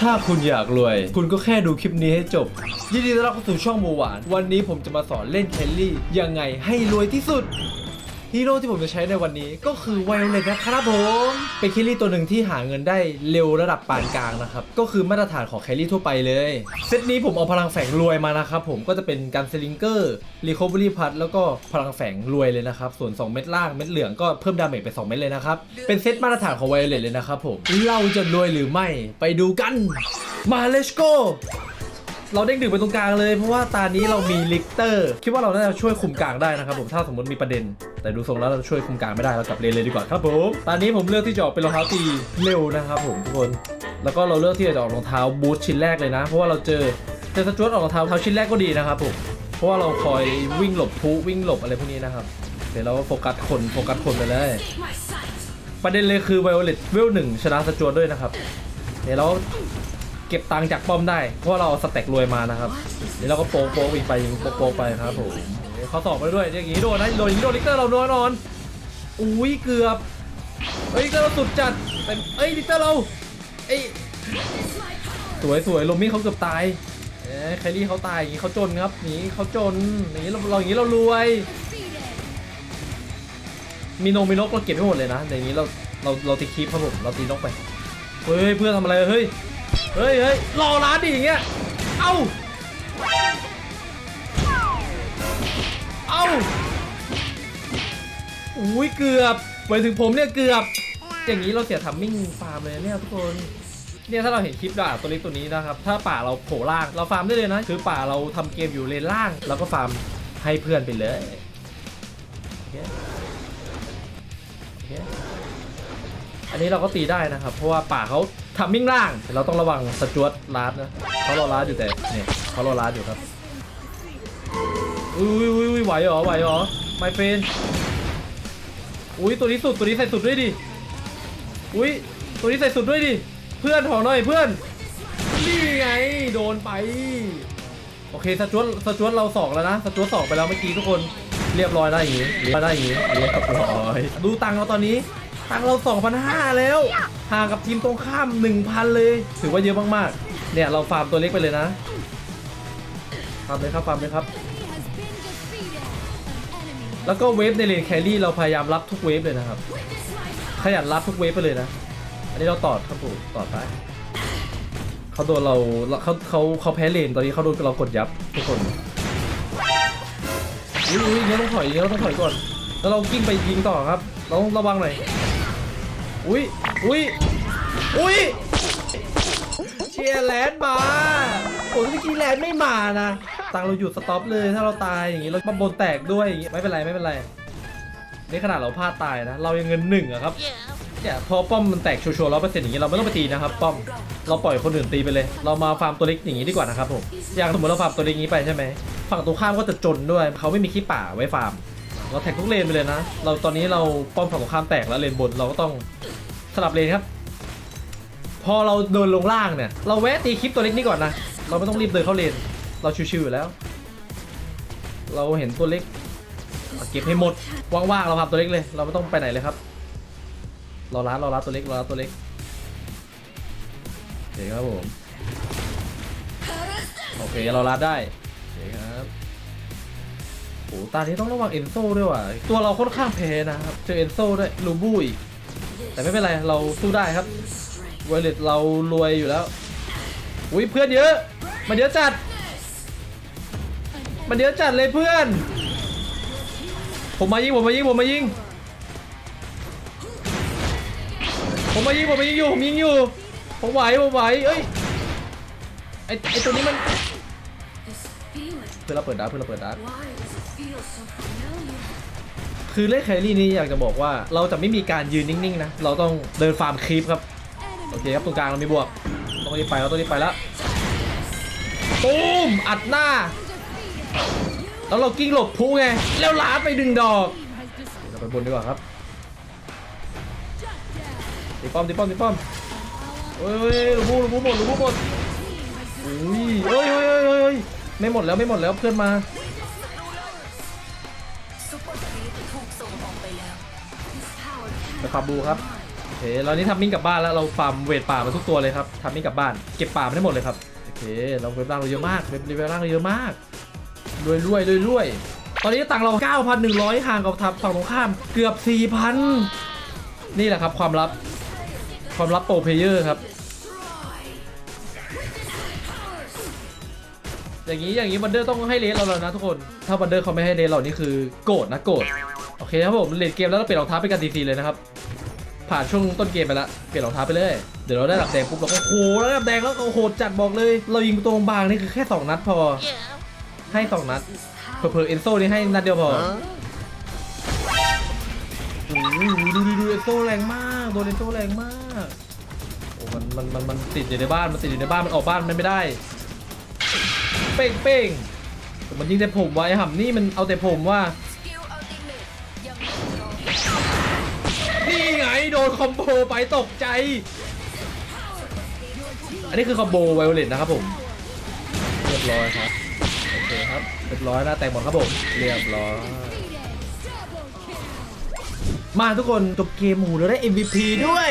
ถ้าคุณอยากรวย คุณก็แค่ดูคลิปนี้ให้จบ ยินดีต้อนรับเข้าสู่ช่องโมหวาน วันนี้ผมจะมาสอนเล่นแคลรี่ยังไงให้รวยที่สุด ฮีโร่ที่ผมจะใช้ในวันนี้ก็คือไวโอเลตนะครับผมเป็นแคลรี่ตัวหนึ่งที่หาเงินได้เร็วระดับปานกลางนะครับ ก็คือมาตรฐานของแคลรี่ทั่วไปเลย เซตนี้ผมเอาพลังแฝงรวยมานะครับผมก็จะเป็นการสลิงเกอร์รีคอเวอรี่พัทแล้วก็พลังแฝงรวยเลยนะครับ ส่วน 2 เม็ดล่างเม็ดเหลืองก็เพิ่มดาเมจไป 2 เม็ดเลยนะครับ เป็นเซตมาตรฐานของไวโอเลตเลยนะครับผมเราจะรวยหรือไม่ไปดูกันมา let's go เราเด้งดึงไปตรงกลางเลย เพราะว่าตานี้เรามีลิกเตอร์ คิดว่าเราน่าจะช่วยคุมกลางได้นะครับผมถ้าสมมติมีประเด็น แต่ดูทรงแล้วเราช่วยคุมกลางไม่ได้เรากลับเลนเลยดีกว่าครับผมตอนนี้ผมเลือกที่จะออกเป็นรองเท้าตีเร็วนะครับผมทุกคนแล้วก็เราเลือกที่จะออกรองเท้าบูทชิ้นแรกเลยนะ เพราะว่าเราเจอเจอสจวตออกรองเท้าเท้าชิ้นแรกก็ดีนะครับผมเพราะว่าเราคอยวิ่งหลบพุวิ่งหลบอะไรพวกนี้นะครับเดี๋ยวเราโฟกัสคนโฟกัสคนไปเลยประเด็นเลยคือไวโอเลตเวลหนึ่งชนะสจวตด้วยนะครับเดี๋ยวเรา เก็บตังค์จากป้อมได้ เพราะเราสแต็กรวยมานะครับเดี๋ยวเราก็โป๊กโป๊กอีกไปโป๊กโป๊กไปครับผมเขาสอบไปด้วยอย่างนี้โดนนะโดนอย่างนี้โดนลิกเตอร์เราโดนนอนอุ้ยเกือบเฮ้ยลิกเตอร์เราสุดจัดแต่เอ้ยลิกเตอร์เราเอ้ยสวยสวยโรมี่เขาเกือบตายเอ้ยแคลรี่เขาตายอย่างนี้เขาจนครับอย่างนี้เขาจนอย่างนี้เราเราอย่างนี้เรารวย มีนงมีนกเราเก็บให้หมดเลยนะอย่างนี้เราเราเราตีคีปครับผมเราตีนกไปเฮ้ยเพื่อนทำอะไรเฮ้ย เฮ้ยเฮ้ยรอร้านดิอย่างเงี้ย เอ้า เอ้า อุ้ยเกือบไปถึงผมเนี่ยเกือบ อย่างนี้เราเสียทัมมิ่งฟาร์มเลยเนี่ยทุกคน เนี่ยถ้าเราเห็นคลิปด่าตัวเล็กตัวนี้นะครับ ถ้าป่าเราโผล่ล่างเราฟาร์มได้เลยนะ คือป่าเราทำเกมอยู่เลนล่างเราก็ฟาร์มให้เพื่อนไปเลยโอเคโอันนี้เราก็ตีได้นะครับ เพราะว่าป่าเขาทำมิ่งล่าง เราต้องระวังสจวตลาดนะเขารอลาดอยู่แต่เนี่ยเขารอลาดอยู่ครับอุ้ยอุ้ยอุ้ยไหวเหรอไหวเหรอไม่เฟนอุ้ยตัวนี้สุดตัวนี้ใส่สุดด้วยดิอุ้ยตัวนี้ใส่สุดด้วยดิเพื่อนของหน่อยเพื่อนนี่ไงโดนไป โอเคสจวตสจวตเราสองแล้วนะสจวตสองไปแล้วเมื่อกี้ทุกคนเรียบร้อยได้อย่างงี้เรียบร้อยได้อย่างงี้เรียบร้อย ดูตังเราตอนนี้ ตังเรา 2,500 แล้ว ห่างกับทีมตรงข้าม 1,000 เลย ถือว่าเยอะมากๆ เนี่ยเราฟาร์มตัวเล็กไปเลยนะ ฟาร์มเลยครับ ฟาร์มเลยครับ แล้วก็เวฟในเลนแครี่เราพยายามรับทุกเวฟเลยนะครับ ขยันรับทุกเวฟไปเลยนะ อันนี้เราตอดครับผมตอดไปเขาโดนเราเขาเขาเขาแพ้เลนตอนนี้เขาโดนเรากดยับทุกคนอุ้ยอุ้ยอย่างเงี้ยต้องถอยอย่างเงี้ยต้องถอยก่อน แล้วเรากิ้งไปยิงต่อครับ เราต้องระวังหน่อย อุ้ยอุ้ยอุ้ยเชียร์แลนด์มาโอ้ยเมื่อกี้แลนด์ไม่มานะตังเราหยุดสต็อปเลยถ้าเราตายอย่างงี้เราปั๊มบนแตกด้วยอย่างงี้ไม่เป็นไรไม่เป็นไรนี่ขนาดเราพลาดตายนะ เรายังเงินหนึ่งอะครับเนี่ยพอป้อมมันแตกชัวร์ๆร้อยเปอร์เซ็นต์อย่างงี้เราไม่ต้องไปตีนะครับ ป้อมเราปล่อยคนอื่นตีไปเลย เรามาฟาร์มตัวเล็กอย่างงี้ดีกว่านะครับผมอย่างสมมติเราฟาร์มตัวเล็กอย่างงี้ไปใช่ไหมฝั่งตรงข้ามก็จะจนด้วยเขาไม่มีขี้ป่าไว้ฟาร์ม เราแท็กทุกเลนไปเลยนะ เราตอนนี้เราป้อมฝั่งตรงข้ามแตกแล้วเลนบนเราก็ต้อง สลับเลนครับ พอเราเดินลงล่างเนี่ย เราแวะตีคลิปตัวเล็กนี่ก่อนนะ เราไม่ต้องรีบเดินเข้าเลน เราชิวๆอยู่แล้ว เราเห็นตัวเล็ก เก็บให้หมด ว่างๆ เราพับตัวเล็กเลย เราไม่ต้องไปไหนเลยครับเราล้าเราล้าตัวเล็กเราล้าตัวเล็กโอเคครับผม โอเคเราล้าได้โอเคครับโอ้ตานี้ต้องระวังเอนโซด้วยว่ะ ตัวเราค่อนข้างแพ้นะครับ เจอเอนโซด้วยลูบูอีก แต่ไม่เป็นไรเราสู้ได้ครับเวเลตเรารวยอยู่แล้วอุ้ยเพื่อนเยอะมันเยอะจัด มันเยอะจัดเลยเพื่อน ผมมายิงผมมายิงผมมายิงผมมายิงผมมายิงอยู่ผมยิงอยู่ผมไหวผมไหวเอ้ยไอไอตัวนี้มันเพื่อนเราเปิดดาร์กเพื่อนเราเปิดดาร์ก คือเล่นแครี่นี้อยากจะบอกว่าเราจะไม่มีการยืนนิ่งๆนะ เราต้องเดินฟาร์มคลิปครับ โอเคครับตรงกลางเรามีบวก ต้องรีบไปเราต้องรีบไปแล้วตูมอัดหน้า แล้วเรากิ้งหลบพูไง แล้วล้าไปดึงดอกเราไปบนดีกว่าครับตีป้อมตีป้อมตีป้อมเฮ้ยเฮ้ยลูกพูลูกพูหมดลูกพูหมดอุ้ยเฮ้ยเฮ้ยเฮ้ยไม่หมดแล้วไม่หมดแล้วเพื่อนมา ไปฟาร์มบูครับโอเคเรานี่ทำมิ่งกลับบ้านแล้วเราฟาร์มเวทป่ามาทุกตัวเลยครับทำมิ่งกลับบ้านเก็บป่ามาได้หมดเลยครับโอเคเราเวทล่างเราเยอะมากเวทเวทล่างเราเยอะมากรวยรวยรวยรวยตอนนี้ตังเรา 9,100 ห่างกับทับฝั่งตรงข้ามเกือบ 4,000 นี่แหละครับความลับความลับโปรเพเยอร์ครับ อย่างนี้อย่างนี้บันเดอร์ต้องให้เลสเราแล้วนะทุกคน ถ้าบันเดอร์เขาไม่ให้เลสเรานี่คือโกรธนะโกรธโอเคครับผมเลนเกมแล้วเราเปลี่ยนรองเท้าเป็นการดีซีเลยนะครับ ผ่านช่วงต้นเกมไปแล้วเปลี่ยนรองเท้าไปเลย เดี๋ยวเราได้ระดับแดงปุ๊บเราก็โอ้โหระดับแดงแล้วก็โหดจัดบอกเลย เรายิงตัวบางๆนี่คือแค่ 2 นัดพอ ให้ 2 นัดเผลอๆเอนโซนี่ให้นัดเดียวพอโอ้โหดูดูดูเอนโซแรงมากโดนเอนโซแรงมากโอ้มันมันมันมันติดอยู่ในบ้านมันติดอยู่ในบ้านมันออกบ้านมันไม่ได้ เป้งเป้งแต่มันยิงแต่ผมไว้ห่ำนี่มันเอาแต่ผมว่านี่ไงโดนคอมโบไปตกใจ อันนี้คือคอมโบไวโอเลตนะครับผม เรียบร้อยครับ โอเคครับ เรียบร้อยนะแตกหมดครับผม เรียบร้อย มาทุกคนจบเกมหมูเราได้ MVP ด้วย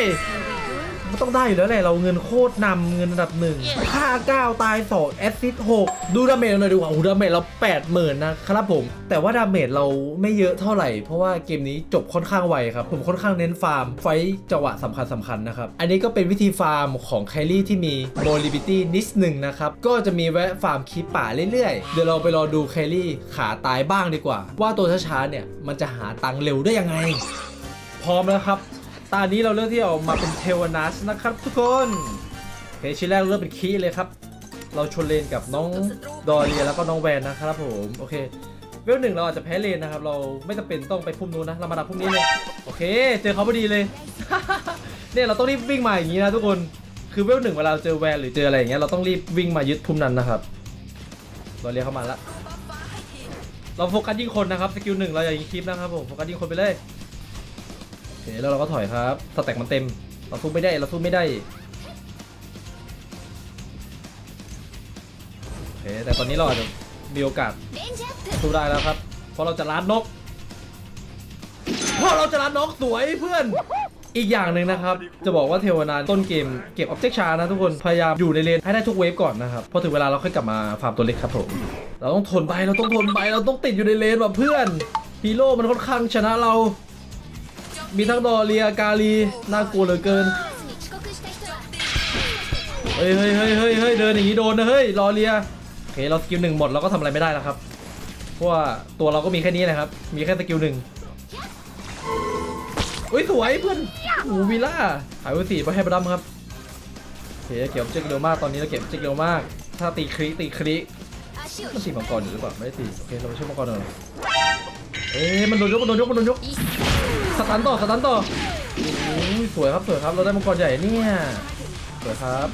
มันต้องได้อยู่แล้วแหละ เราเงินโคตรนำเงินระดับหนึ่งค่า9ตาย2แอสซิสต์6ดูดาเมจเราหน่อยดีกว่าโอ้โหดาเมจเรา80,000นะครับผม แต่ว่าดาเมจเราไม่เยอะเท่าไหร่ เพราะว่าเกมนี้จบค่อนข้างไวครับ ผมค่อนข้างเน้นฟาร์ม ไฟท์จังหวะสำคัญสำคัญนะครับ อันนี้ก็เป็นวิธีฟาร์มของแคลรี่ที่มีโมลิบิตี้นิดหนึ่งนะครับ ก็จะมีแวะฟาร์มคีปป่าเรื่อยๆ เดี๋ยวเราไปรอดูแคลรี่ขาตายบ้างดีกว่า ว่าตัวช้าๆเนี่ยมันจะหาตังค์เร็วได้ยังไง พร้อมแล้วครับ ตอนนี้เราเลือกที่จะออกมาเป็นเทวนัสนะครับทุกคนโอเคชิ้นแรกเราเลือกเป็นคีเลยครับ เราชนเลนกับน้องดอเรียแล้วก็น้องแวนนะครับผมโอเคเวลหนึ่งเราอาจจะแพ้เลนนะครับ เราไม่จำเป็นต้องไปพุ่มนู้นนะ เรามาดับพุ่มนี้เลย โอเค เจอเขาพอดีเลย เนี่ยเราต้องรีบวิ่งมาอย่างนี้นะทุกคน คือเวลหนึ่งเวลาเจอแวนหรือเจออะไรอย่างเงี้ยเราต้องรีบวิ่งมายึดพุ่มนั้นนะครับดอเรียเข้ามาละบัฟฟ้าให้ทีมเราโฟกัสยิงคนนะครับ สกิลหนึ่งเราอย่ายิงคลิปนะครับผม โฟกัสยิงคนไปเลย คแล้วเราก็ถอยครับสแต็กมันเต็ม เราสู้ไม่ได้ เราสู้ไม่ได้ โอเค แต่ตอนนี้เราอาจจะมีโอกาสสู้ได้แล้วครับ เพราะเราจะล้านนก เพราะเราจะล้านนกสวยเพื่อน อีกอย่างหนึ่งนะครับ จะบอกว่าเทวนาต้นเกมเก็บออบเจกต์ชานะทุกคน พยายามอยู่ในเลนให้ได้ทุกเวฟก่อนนะครับ พอถึงเวลาเราค่อยกลับมาฟาร์มตัวเล็กครับผม เราต้องทนไป เราต้องทนไป เราต้องติดอยู่ในเลนแบบเพื่อน ฮีโร่มันค่อนข้างชนะเรา มีทั้งดอเรียกาลีน่ากลัวเหลือเกินเฮ้ยเฮ้ยเฮ้ยเฮ้ยเดินอย่างนี้โดนนะเฮ้ยรอเรียโอเคเราสกิลหนึ่งหมดเราก็ทำอะไรไม่ได้แล้วครับเพราะว่าตัวเราก็มีแค่นี้นะครับ มีแค่สกิลหนึ่งอุ้ยสวยเพื่อนอูวิล่าหายไปสี่ไปให้ประดัมครับโอเคเก็บจิกเร็วมากตอนนี้เราเก็บจิกเร็วมาก ถ้าตีคลิตีคลิมันตีมังกรอยู่หรือเปล่าไม่ได้ตีโอเคเราไปช่วยมังกรหน่อยเอ้ยมันโดนยกมันโดนยกมันโดนยก สตันต่อสตันต่อสวยครับสวยครับเราได้มังกรใหญ่เนี่ยสวยครับ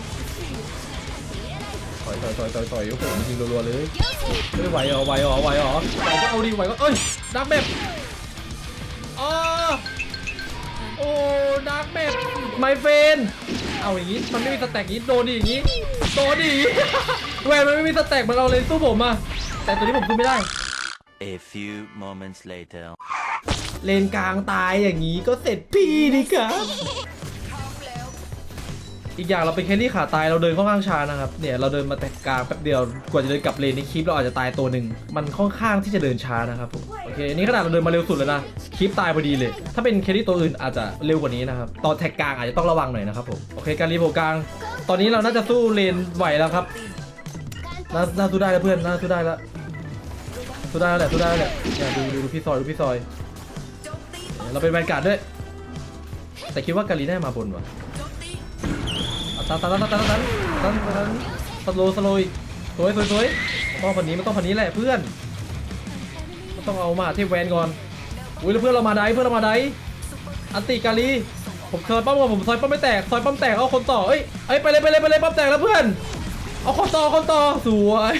ต่อยต่อยต่อยต่อยต่อยโอ้โหยิงรัวๆเลย行政เฮ้ยไหวเหรอไหวเหรอไหวเหรอไหวก็เอาดิไหวก็เอ้ยดักแบบอ๋อโอ้ดักแบบไมเฟนเอาอย่างงี้มันไม่มีสแต็กงี้โดนดิอย่างงี้โดนดิแหวนมันไม่มีสแต็กมันเอาเลยสู้ผมอะแต่ตัวนี้ผมสู้ไม่ได้ A few moments later. เลนกลางตายอย่างนี้ก็เสร็จพี่ดิครับ อีกอย่างเราเป็นแครี่ขาตายเราเดินค่อนข้างช้านะครับ เนี่ยเราเดินมาแต่กลางแป๊บเดียว กว่าจะเดินกลับเลนในคลิปเราอาจจะตายตัวหนึ่ง มันค่อนข้างที่จะเดินช้านะครับผม โอเค นี่ขนาดเราเดินมาเร็วสุดแล้วนะ คลิปตายพอดีเลย ถ้าเป็นแครี่ตัวอื่นอาจจะเร็วกว่านี้นะครับ ตอนแท็กกลางอาจจะต้องระวังหน่อยนะครับผม โอเค การรีโผกลาง ตอนนี้เราน่าจะสู้เลนไหวแล้วครับ น่าสู้ได้แล้วเพื่อน น่าสู้ได้แล้วสู้ได้แล้วแหละสู้ได้แล้วแหละเนี่ยดูดูดูพี่ซอยดูพี่ซอย เราเป็นแวนการ์ดด้วย แต่คิดว่าการีน่ามาบนว่ะเอาตันตันตันตันตันตันตันสโลสโลยสวยสวยสวยต้องพันนี้มันต้องพันนี้แหละเพื่อนมันต้องเอามาเที่แวนก่อน อุ้ยแล้วเพื่อนเรามาได้เพื่อนเรามาได้อันติการีผมซอยป้อมก่อนผมซอยป้อมไม่แตกซอยป้อมแตกเอาคนต่อเอ้ยเอ้ยไปเลยไปเลยไปเลยป้อมแตกแล้วเพื่อนเอาคนต่อคนต่อสวย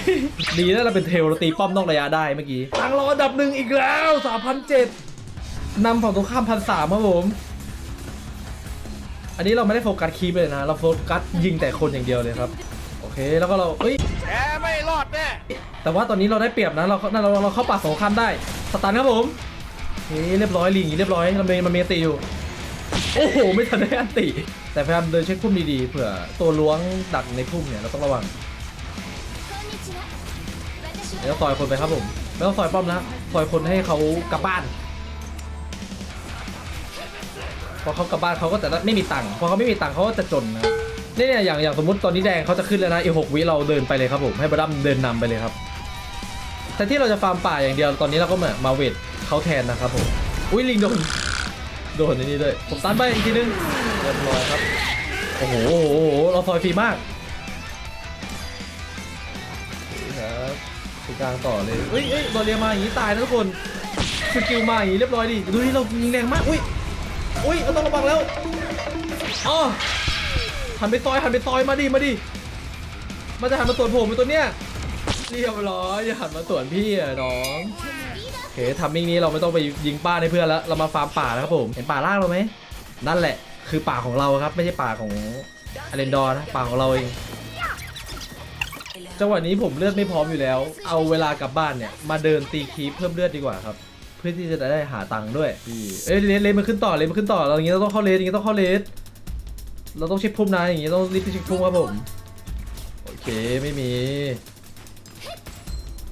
ดีนะเราเป็นเทลเราตีป้อมนอกระยะได้เมื่อกี้ตังรออันดับหนึ่งอีกแล้ว3,007น นำสองตัวข้ามพันสามครับผม อันนี้เราไม่ได้โฟกัสคีไปเลยนะ เราโฟกัสยิงแต่คนอย่างเดียวเลยครับ โอเค แล้วก็เราเอ้ยแกไม่รอดแน่ แต่ว่าตอนนี้เราได้เปรียบนะ เราเราเราเข้าป่าสองครามได้ สตาร์ครับผมเฮ้เรียบร้อยลิงเรียบร้อยมันเมมันเมตีอยู่ โอ้โห ไม่ทันได้อันติ แต่พยายามเดินเช็คพุ่มดีๆ เผื่อตัวล้วงดักในพุ่มเนี่ยเราต้องระวังแล้วต่อยคนไปครับผมแล้วงต่อยป้อมนะต่อยคนให้เขากลับบ้าน พอเขากลับบ้านเขาก็จะไม่มีตังค์พอเขาไม่มีตังค์เขาก็จะจนนะนี่เนี่ยอย่างอย่างสมมติตอนนี้แดงเขาจะขึ้นแล้วนะอีหกวิเราเดินไปเลยครับผมให้บดัมเดินนำไปเลยครับแต่ที่เราจะฟาร์มป่าอย่างเดียวตอนนี้เราก็มามาเวทเขาแทนนะครับผมอุ้ยลิงโดนโดนในนี้ด้วยผมตันไปอีกทีนึงเรียบร้อยครับโอ้โหเราซอยฟรีมากครับตรงกลางต่อเลยเอ้ยเอ้ยบอลเรียมาอย่างนี้ตายนะทุกคนสกิลมาอย่างนี้เรียบร้อยดิดูนี่เรายิงแรงมากอุ้ย อุ้ยเราต้องระวังแล้วอ๋อหันไปซอยหันไปซอยมาดิมาดิมันจะหันมาสวนผมเป็นตัวเนี้ยเรียบร้อยอย่าหันมาสวนพี่อะน้องโอเคทำมิ่งนี้เราไม่ต้องไปยิงป้าในเพื่อนแล้วเรามาฟาร์มป่านะครับผมเห็นป่าล่างเราไหมนั่นแหละ คือป่าของเราครับ ไม่ใช่ป่าของอเลนดอร์นะป่าของเราเองจังหวะนี้ผมเลือดไม่พร้อมอยู่แล้ว เอาเวลากลับบ้านเนี่ย มาเดินตีคีปเพิ่มเลือดดีกว่าครับ พื่อที่จะได้หาตังค์ด้วยพี่เอ้ยเลนเลนมันขึ้นต่อเลนมันขึ้นต่อเราอย่างงี้เราต้องเข้าเลนอย่างงี้ต้องเข้าเลนเราต้องเช็คพุ่มนะอย่างงี้ต้องรีบไปเช็คพุ่มครับผมโอเคไม่มี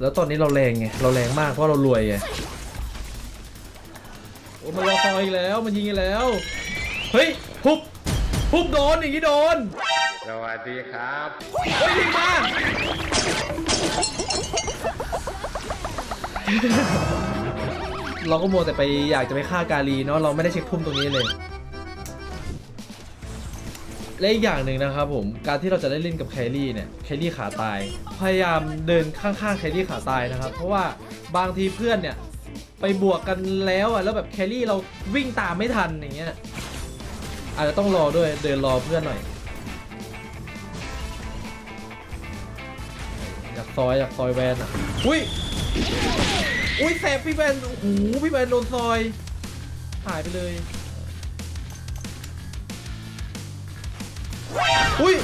แล้วตอนนี้เราแรงไงเราแรงมากเพราะเรารวยไงโอ้มันรอคอยอีกแล้วมันยิงอีกแล้วเฮ้ยพุบพุบโดนอย่างงี้โดนสวัสดีครับเฮ้ยยิงมา เราก็มัวแต่ไปอยากจะไปฆ่ากาลีเนาะเราไม่ได้เช็คพุ่มตรงนี้เลยและอีกอย่างหนึ่งนะครับผมการที่เราจะได้เล่นกับแครี่เนี่ยแครี่ขาตาย พยายามเดินข้างๆแครี่ขาตายนะครับ เพราะว่าบางทีเพื่อนเนี่ยไปบวกกันแล้วอะแล้วแบบแครี่เราวิ่งตามไม่ทันอย่างเงี้ยอาจจะต้องรอด้วยเดินรอเพื่อนหน่อยอยากซอยอยากซอยแวนอะอุ้ย อุ้ยแสบพี่แวนโอ้โหพี่แวนโดนซอย หายไปเลย อุ้ย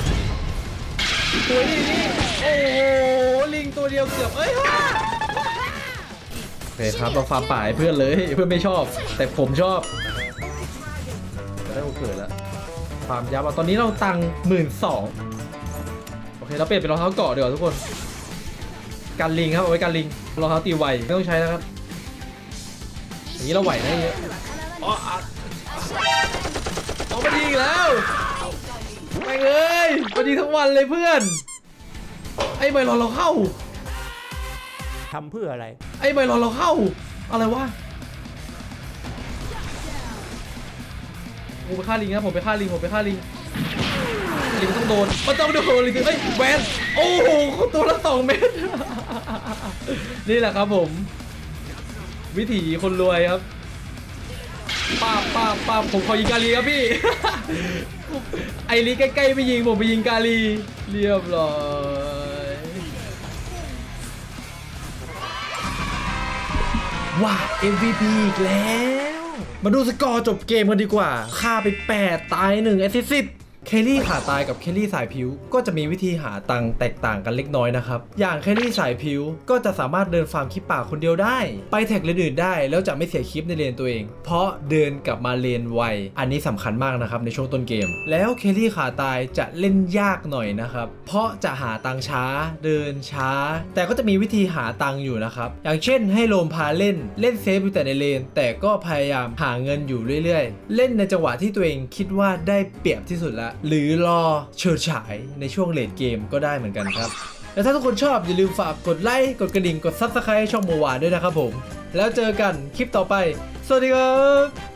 สวยดีนี่โอ้โห ลิงตัวเดียวเกือบเอ้ยฮ่าโอเคครับเราฟาร์มป่าให้เพื่อนเลย เพื่อนไม่ชอบ แต่ผมชอบจะได้โอเคแล้วฟาร์มยับอะตอนนี้เราตังหมื่นสองโอเคเราเปลี่ยนเป็นรองเท้าเกาะดีกว่าทุกคน การลิงครับเอาไว้การลิงรองเท้าตีไวไม่ต้องใช้นะครับอย่างนี้เราไหวนะอย่างเงี้ยอ๋ออะเอามาดีอีกแล้วแม่งเอ้ยมาดีทั้งวันเลยเพื่อน ไอ้ใบรอนเราเข้า ทำเพื่ออะไร ไอ้ใบรอนเราเข้า อะไรวะผมไปฆ่าลิงนะผมไปฆ่าลิงผมไปฆ่าลิงลิงต้องโดนมันต้องโดนลิงเอ้ยแวนโอ้โหตัวละสองเมตร นี่แหละครับผม วิถีคนรวยครับป้าป้าป้าผมขอยิงกาลีครับพี่ ไอลีใกล้ๆไม่ยิงผมไปยิงกาลีเรียบร้อยว้า MVP อีกแล้ว มาดูสกอร์จบเกมกันดีกว่าฆ่าไป 8 ตาย1แอสซิสต์ เคลลี่ขาตายกับเคลลี่สายผิว ก็จะมีวิธีหาตังแตกต่างกันเล็กน้อยนะครับ อย่างเคลลี่สายผิวก็จะสามารถเดินฟาร์มคลิปป่าคนเดียวได้ ไปแท็กเลนอื่นได้ แล้วจะไม่เสียคลิปในเลนตัวเอง เพราะเดินกลับมาเลนไว อันนี้สำคัญมากนะครับในช่วงต้นเกม แล้วเคลลี่ขาตายจะเล่นยากหน่อยนะครับ เพราะจะหาตังช้า เดินช้า แต่ก็จะมีวิธีหาตังอยู่นะครับ อย่างเช่น ให้โลมพาเล่น เล่นเซฟอยู่แต่ในเลน แต่ก็พยายามหาเงินอยู่เรื่อย ๆ เล่นในจังหวะที่ตัวเองคิดว่าได้เปรียบที่สุดแล้วหรือรอเฉิดฉายในช่วงเลดเกมก็ได้เหมือนกันครับและถ้าทุกคนชอบอย่าลืมฝากกดไลค์กดกระดิ่งกดซับสไครต์ช่องโมวาด้วยนะครับผม แล้วเจอกันคลิปต่อไป สวัสดีครับ